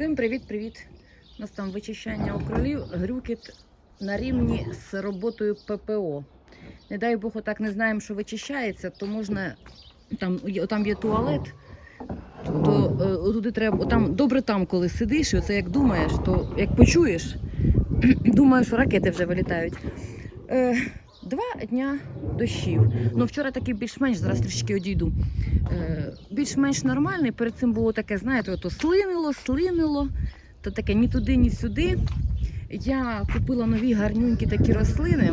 Всім привіт-привіт! У нас там вичищання окролів, грюкіт на рівні з роботою ППО. Не дай Бог, отак не знаємо, що вичищається, то можна там, там є туалет, то е, туди треба, там добре там, коли сидиш, і оце як думаєш, то як почуєш, думаєш, що ракети вже вилітають. Два дня дощів. Ну вчора такий більш-менш, зараз трішки одійду. Е, більш-менш нормальний. Перед цим було таке, знаєте, ото слинило, слинило, то таке ні туди, ні сюди. Я купила нові гарнюнькі такі рослини,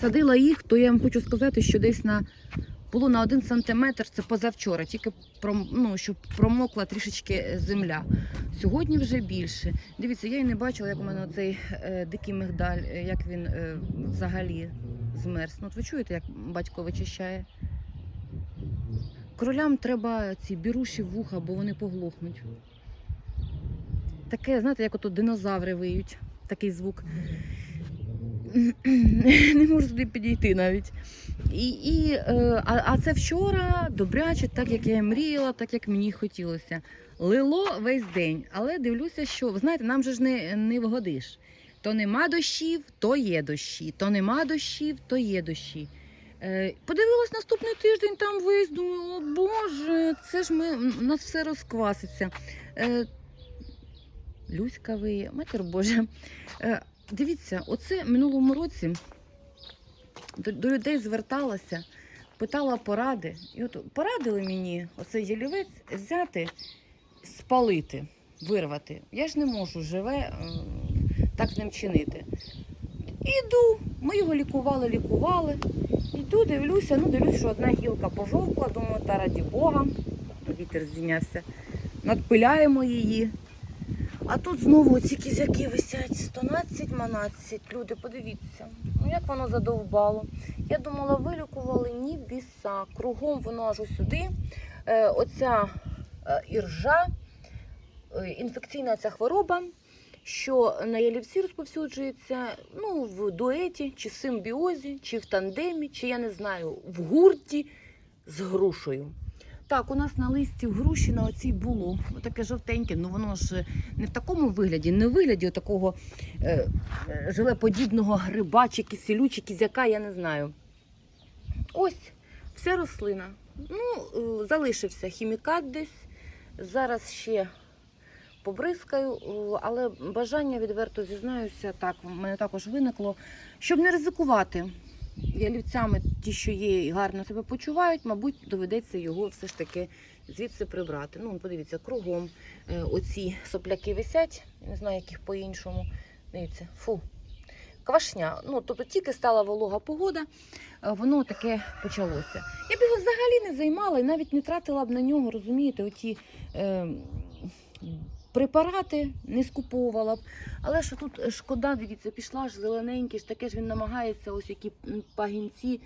садила їх, то я вам хочу сказати, що десь на було на один сантиметр, це позавчора, тільки ну, щоб промокла трішечки земля. Сьогодні вже більше. Дивіться, я і не бачила, як у мене цей е, дикий мигдаль, е, як він е, взагалі змерз. Ну, от ви чуєте, як батько вичищає? Кролям треба ці біруші вуха, бо вони поглохнуть. Таке, знаєте, як ото динозаври виють, такий звук. Не можу туди підійти навіть. І, і, е, а, а це вчора добряче, так як я мріяла, так як мені хотілося. Лило весь день, але дивлюся, що ви знаєте, нам же ж не, не вгодиш. То нема дощів, то є дощі, то нема дощів, то є дощі. Е, подивилась наступний тиждень, там весь, думаю, о Боже, це ж ми, у нас все розкваситься. Е, Люська виє, матір Божа. Е, дивіться, оце минулому році до, до людей зверталася, питала поради. І от порадили мені оцей ялівець взяти, спалити, вирвати. Я ж не можу живе е, так з ним чинити. Іду, ми його лікували, лікували. Іду, дивлюся, ну дивлюся, що одна гілка пожовкла, думаю, та раді Бога, вітер здійнявся. Надпиляємо її. А тут знову ці кізяки висять 112-12. Люди, подивіться, ну як воно задовбало. Я думала, вилікували ні біса. Кругом воно аж сюди. Е, оця е, іржа, е, інфекційна ця хвороба, що на ялівці розповсюджується ну, в дуеті, чи в симбіозі, чи в тандемі, чи я не знаю, в гурті з грушею. Так, у нас на листі груші на оцій було таке жовтеньке, ну воно ж не в такому вигляді, не в вигляді такого е, е, жилеподібного гриба чи киселю, чи кізяка, я не знаю. Ось вся рослина. Ну, е, залишився хімікат десь. Зараз ще побризкаю, е, але бажання відверто зізнаюся, так, в мене також виникло, щоб не ризикувати ялівцями, ті, що є і гарно себе почувають, мабуть, доведеться його все ж таки звідси прибрати. Ну, подивіться, кругом е, оці сопляки висять, не знаю, яких по-іншому. Дивіться, фу. Квашня. Ну, тобто тільки стала волога погода, е, воно таке почалося. Я б його взагалі не займала і навіть не тратила б на нього, розумієте, оті е, препарати не скуповувала б. Але що тут шкода, дивіться, пішла ж зелененький, ж таке ж він намагається, ось які пагінці.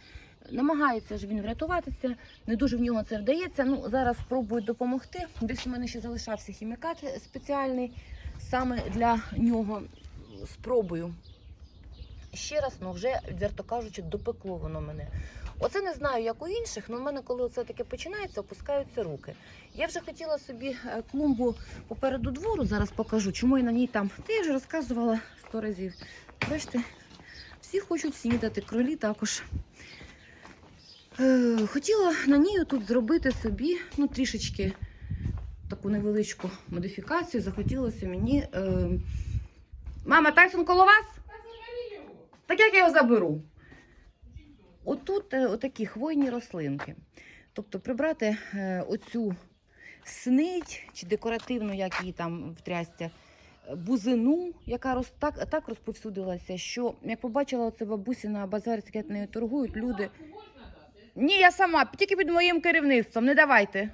Намагається ж він врятуватися, не дуже в нього це вдається. Ну, зараз спробую допомогти. Десь у мене ще залишався хімікат спеціальний саме для нього. Спробую. Ще раз, ну вже, відверто кажучи, допекло воно мене. Оце не знаю, як у інших, але в мене, коли це таке починається, опускаються руки. Я вже хотіла собі е, клумбу попереду двору, зараз покажу, чому я на ній там. Та я вже розказувала сто разів. Бачите, всі хочуть снідати, кролі також. Е, хотіла на ній тут зробити собі ну, трішечки таку невеличку модифікацію. Захотілося мені. Е... Мама, Тайсон коло вас? Так як я його заберу? Отут е, отакі хвойні рослинки. Тобто прибрати е, оцю снить чи декоративну, як її там в е, бузину, яка роз, так, так розповсюдилася, що як побачила оце бабусі на базарі, як нею торгують, люди. Ні, я сама, тільки під моїм керівництвом, не давайте.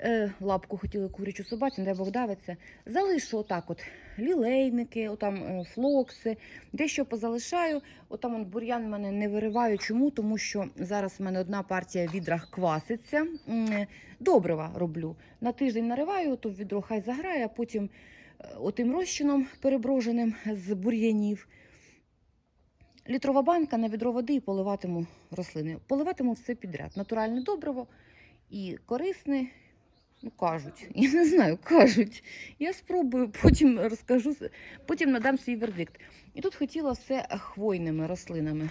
Е, лапку хотіли курячу собаці, не дай Бог давиться. Залишу отак от лілейники, отам е, флокси, дещо позалишаю. Отам он бур'ян мене не вириваю. Чому? Тому що зараз в мене одна партія в відрах кваситься. Е, Добрива роблю. На тиждень нариваю, то відро хай заграє, а потім е, отим розчином переброженим з бур'янів. Літрова банка на відро води і поливатиму рослини. Поливатиму все підряд. Натуральне добриво і корисне, Ну, кажуть, я не знаю, кажуть. Я спробую, потім розкажу, потім надам свій вердикт. І тут хотіла все хвойними рослинами.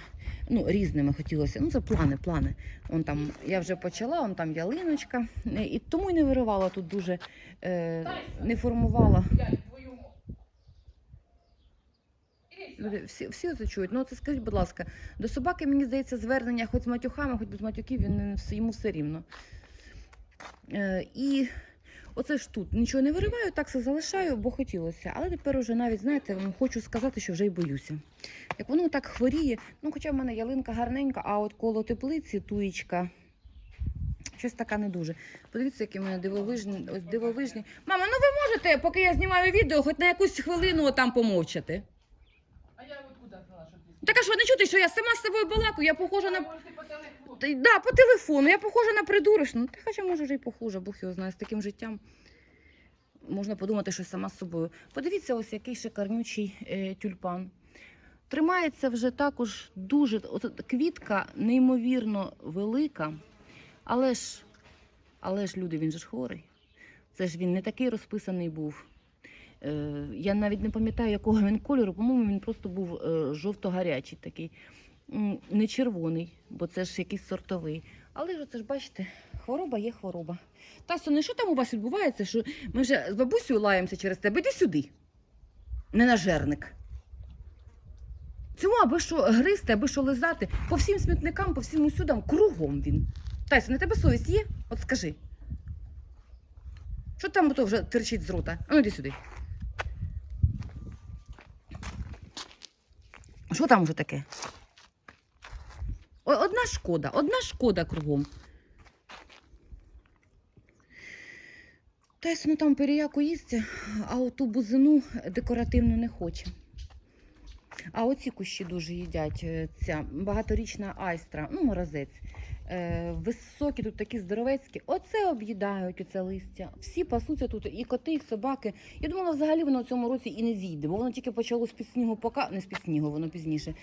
Ну, різними хотілося. Ну, це плани, плани. Он там, я вже почала, он там ялиночка. І тому й не виривала тут дуже, е, не формувала. Всі, всі це чують. Ну, це скажіть, будь ласка, до собаки, мені здається, звернення хоч з матюхами, хоч без матюків, він йому все рівно. Е, і оце ж тут нічого не вириваю, так все залишаю, бо хотілося. Але тепер уже навіть, знаєте, хочу сказати, що вже й боюся. Як воно так хворіє, ну хоча в мене ялинка гарненька, а от коло теплиці туєчка. Щось така не дуже. Подивіться, які в мене дивовижні. Ось дивовижні. Мама, ну ви можете, поки я знімаю відео, хоч на якусь хвилину там помовчати. А я откуда знала, що ти? Так а що не чути, що я сама з собою балакаю, я похожа на. Да, по телефону, я похожа на придурочну. Та хоча може вже й похуже, Бог його знає, з таким життям. Можна подумати, що сама з собою. Подивіться, ось який шикарнючий е, тюльпан. Тримається вже також дуже. От квітка неймовірно велика, але ж, але ж люди, він же ж хворий. Це ж він не такий розписаний був. Е, я навіть не пам'ятаю, якого він кольору. По-моєму, він просто був е, жовто-гарячий такий. Не червоний, бо це ж якийсь сортовий. Але ж це ж бачите, хвороба є хвороба. Тасо, що там у вас відбувається? Що ми вже з бабусею лаємося через тебе. Іди сюди. Не нажерник. Цьому аби що гризти, аби що лизати, по всім смітникам, по всім усюдам, кругом він. Тайсон, на тебе совість є? От скажи. Що там ото вже терчить з рота? А ну йди сюди. Що там вже таке? Одна шкода, одна шкода кругом. Тайс, ну там періяку їсться, а оту бузину декоративну не хоче. А оці кущі дуже їдять. е, Ця багаторічна айстра, ну, морозець. Е, високі тут такі здоровецькі. Оце об'їдають оце листя. Всі пасуться тут, і коти, і собаки. Я думала, взагалі воно в цьому році і не зійде, бо воно тільки почало з під снігу пока, не з під снігу, воно пізніше.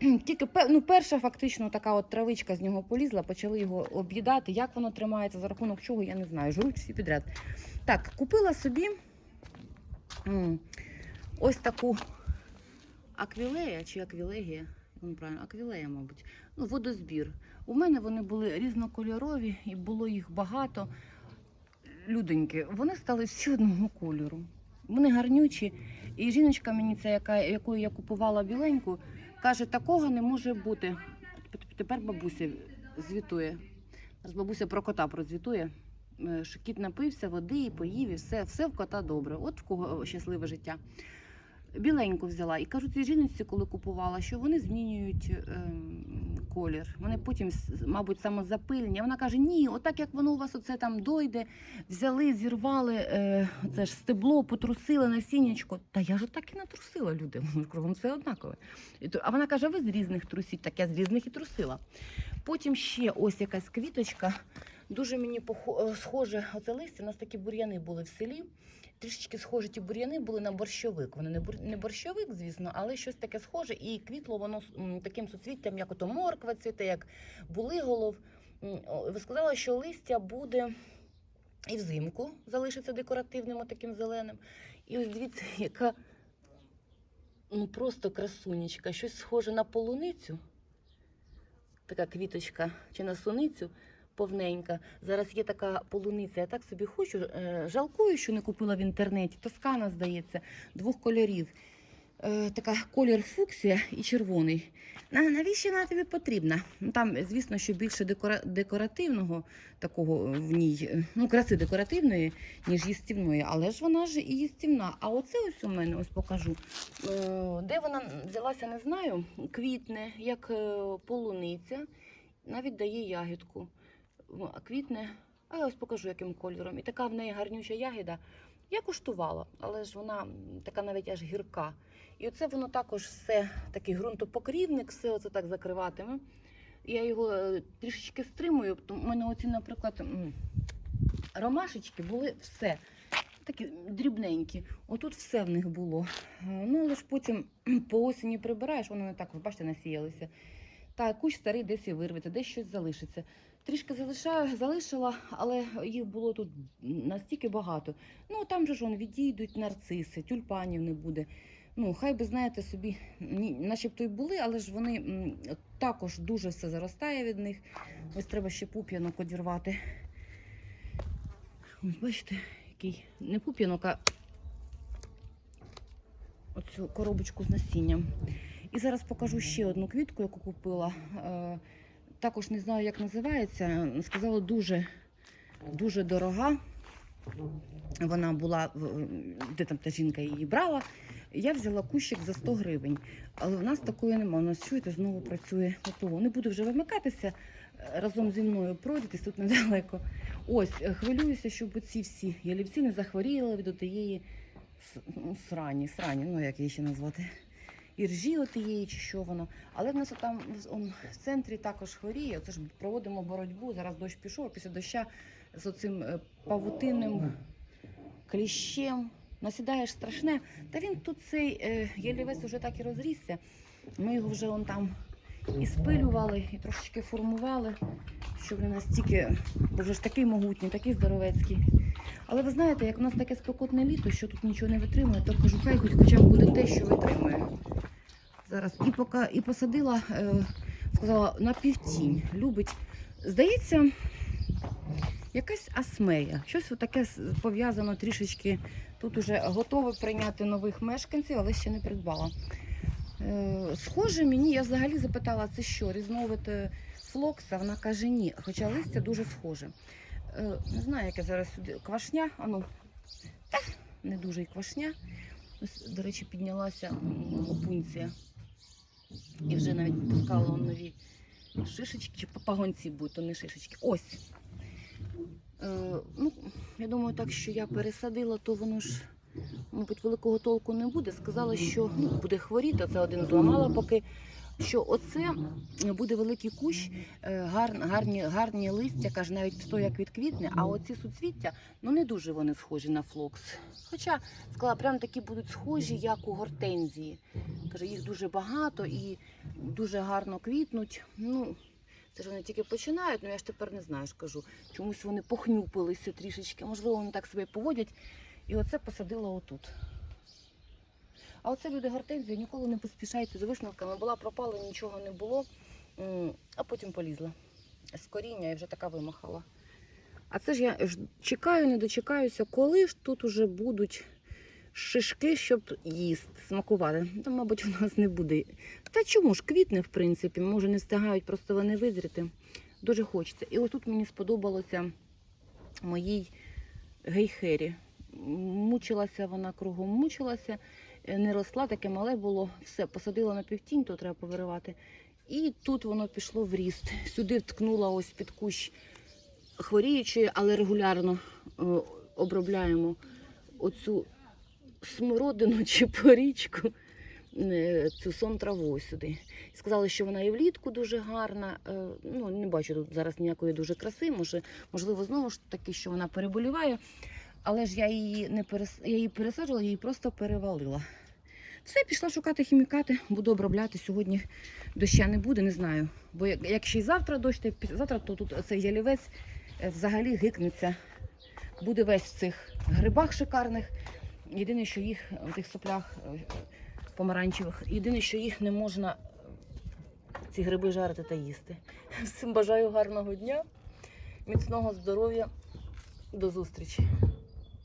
Тільки ну, перша фактично така от травичка з нього полізла, почали його об'їдати. Як воно тримається, за рахунок чого, я не знаю. Жруть всі підряд. Так, купила собі ось таку аквілея чи аквілегія. Правильно, аквілея, мабуть. Ну, водозбір. У мене вони були різнокольорові і було їх багато. Люденьки, вони стали всі одного кольору. Вони гарнючі. І жіночка мені, ця, яка, якою я купувала біленьку, каже, такого не може бути. Тепер бабуся звітує. Зараз бабуся про кота прозвітує. е, Що кіт напився води і поїв, і все, все в кота добре. От в кого щасливе життя. Біленьку взяла. І кажу цій жіночці, коли купувала, що вони змінюють ем, колір. Вони потім, мабуть, самозапильні. Вона каже: ні, отак як воно у вас оце там дойде, взяли, зірвали е, це ж стебло, потрусили насіннячко. Та я ж так і натрусила люди. Кругом все однакове. А вона каже: ви з різних трусіть, так я з різних і трусила. Потім ще ось якась квіточка. Дуже мені е, схоже, оце листя. У нас такі бур'яни були в селі. Трішечки схожі ті бур'яни були на борщовик. Вони не борщовик, звісно, але щось таке схоже. І квітло воно таким суцвіттям, як ото морква цвіте, як булиголов. Ви сказали, що листя буде і взимку залишиться декоративним, таким зеленим. І ось дивіться, яка ну просто красунечка, щось схоже на полуницю. Така квіточка чи на суницю повненька. Зараз є така полуниця. Я так собі хочу. е, Жалкую, що не купила в інтернеті. Тоскана, здається, двох кольорів. Е, Така колір фуксія і червоний. Навіщо вона тобі потрібна? Ну, Там, звісно, що більше декора... декоративного такого в ній, е, ну, краси декоративної, ніж їстівної, але ж вона ж і їстівна. А оце ось у мене, ось покажу. Е, Де вона взялася, не знаю. Квітне, як е, полуниця, навіть дає ягідку. Ну, квітне, а я ось покажу, яким кольором. І така в неї гарнюча ягіда. Я куштувала, але ж вона така навіть аж гірка. І оце воно також все, такий ґрунтопокрівник, все оце так закриватиме. Я його е, трішечки стримую. У мене оці, наприклад, ромашечки були все. Такі дрібненькі. Отут все в них було. Е, Ну, але ж потім по осені прибираєш, воно не так, бачите, насіялися. Так, кущ старий десь і вирветься, десь щось залишиться. Трішки залишаю, залишила, але їх було тут настільки багато. Ну там же ж вон відійдуть нарциси, тюльпанів не буде. Ну, хай би, знаєте, собі, начебто й були, але ж вони також дуже все заростає від них. Ось треба ще пуп'янок одірвати. Ось бачите, який не пуп'янок, а оцю коробочку з насінням. І зараз покажу ще одну квітку, яку купила. Також не знаю, як називається. Сказала, дуже, дуже дорога. Вона була, де там та жінка її брала. Я взяла кущик за 100 гривень. Але в нас такої немає. У нас чуєте, знову працює ППО. Не буду вже вимикатися. Разом зі мною пройдетесь тут недалеко. Ось, хвилююся, щоб ці всі ялівці не захворіли від тієї ну, срані, срані, ну як її ще назвати. Іржі отієї чи що воно. Але в нас там в центрі також хворіє. Це ж проводимо боротьбу. Зараз дощ пішов, після доща з оцим е, павутинним кліщем. Насідаєш страшне. Та він тут цей е, ялівець вже так і розрісся. Ми його вже он там і спилювали, і трошечки формували, щоб не настільки, бо вже ж такий могутній, такий здоровецький. Але ви знаєте, як у нас таке спекотне літо, що тут нічого не витримує, то кажу, хай хоч хоча б буде те, що витримує. Зараз і поки і посадила, е, сказала на півтінь. Любить. Здається, якась асмея. Щось таке пов'язано трішечки. Тут уже готове прийняти нових мешканців, але ще не придбала. Е, схоже мені, я взагалі запитала, це що, різновид е, флокса? Вона каже, ні, хоча листя дуже схоже. Е, не знаю, яке зараз сюди. Квашня, а ну, та, не дуже і квашня. Ось, до речі, піднялася опунція. І вже навіть попускала он нові шишечки, чи пагонці будуть, то не шишечки. Ось. Е, ну, я думаю, так що я пересадила, то воно ж, мабуть, великого толку не буде. Сказала, що ну, буде хворіти, це один зламала поки. Що оце буде великий кущ, е, гар, гарні, гарні листя, каже, навіть сто як відквітне, а оці суцвіття, ну не дуже вони схожі на флокс. Хоча сказала, прям такі будуть схожі, як у гортензії. Каже, їх дуже багато і дуже гарно квітнуть. Ну, це ж вони тільки починають, ну я ж тепер не знаю, ж кажу. Чомусь вони похнюпилися трішечки, можливо, вони так себе поводять. І оце посадила отут. А оце люди гортензії, ніколи не поспішайте з висновками. Була пропала, нічого не було, а потім полізла з коріння і вже така вимахала. А це ж я чекаю, не дочекаюся, коли ж тут уже будуть шишки, щоб їсти, смакувати. Та, мабуть, у нас не буде. Та чому ж квітне, в принципі, може не встигають просто вони визріти. Дуже хочеться. І отут мені сподобалося моїй гейхері. Мучилася вона кругом, мучилася, не росла, таке мале було. Все, посадила на півтінь, то треба повиривати. І тут воно пішло в ріст. Сюди вткнула ось під кущ хворіючої, але регулярно е, обробляємо оцю смородину чи порічку, е, цю сон траву сюди. Сказали, що вона і влітку дуже гарна. Е, Ну, не бачу тут зараз ніякої дуже краси. Може, можливо, знову ж таки, що вона переболіває. Але ж я її не перес... я її пересаджувала, я її просто перевалила. Все, пішла шукати хімікати, буду обробляти. Сьогодні доща не буде, не знаю. Бо як- якщо і завтра дощ, то й післязавтра, то тут цей ялівець е, взагалі гикнеться. Буде весь в цих грибах шикарних. Єдине, що їх в тих соплях е, помаранчевих, єдине, що їх не можна е, ці гриби жарити та їсти. Всім бажаю гарного дня, міцного здоров'я. До зустрічі.